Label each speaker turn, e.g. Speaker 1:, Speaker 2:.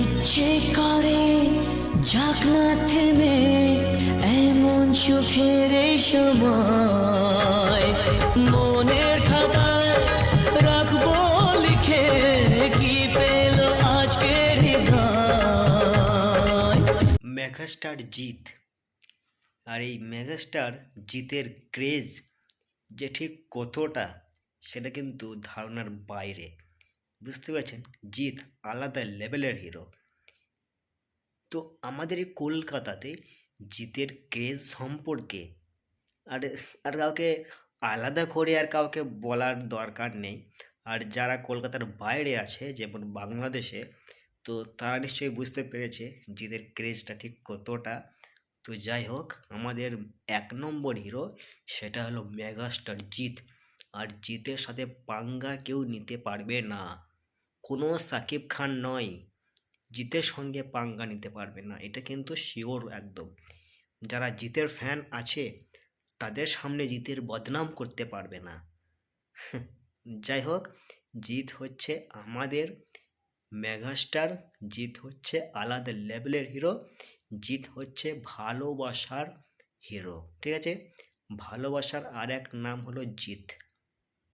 Speaker 1: ইচ্ছে করে যাক না থেমে এমন সুখের এই সময়। মনের খাতায় রাখব লিখে, কি পেল আজকের হৃদয়
Speaker 2: মেগাস্টার জিৎ। আর এই মেগাস্টার জিতের ক্রেজ যে ঠিক কতটা, সেটা কিন্তু ধারণার বাইরে। বুঝতে পারছেন? জিৎ আলাদা লেভেলের হিরো তো আমাদের এই কলকাতাতে জিতের ক্রেজ সম্পর্কে আর আর কাউকে আলাদা করে আর কাউকে বলার দরকার নেই। আর যারা কলকাতার বাইরে আছে, যেমন বাংলাদেশে, তো তারা নিশ্চয়ই বুঝতে পেরেছে জিতের ক্রেজটা ঠিক কতটা। তো যাই হোক, আমাদের এক নম্বর হিরো সেটা হলো মেগাস্টার জিৎ। আর জিতের সাথে পাঙ্গা কেউ নিতে পারবে না। কোনো সাকিব খান নয়, জিতের সঙ্গে পাঙ্গা নিতে পারবে না। এটা কিন্তু শিওর একদম। যারা জিতের ফ্যান আছে, তাদের সামনে জিতের বদনাম করতে পারবে না। যাই হোক, জিত হচ্ছে আমাদের মেগাস্টার জিত হচ্ছে আলাদা লেভেলের হিরো জিত হচ্ছে ভালোবাসার হিরো ঠিক আছে? ভালোবাসার আর এক নাম হলো জিত।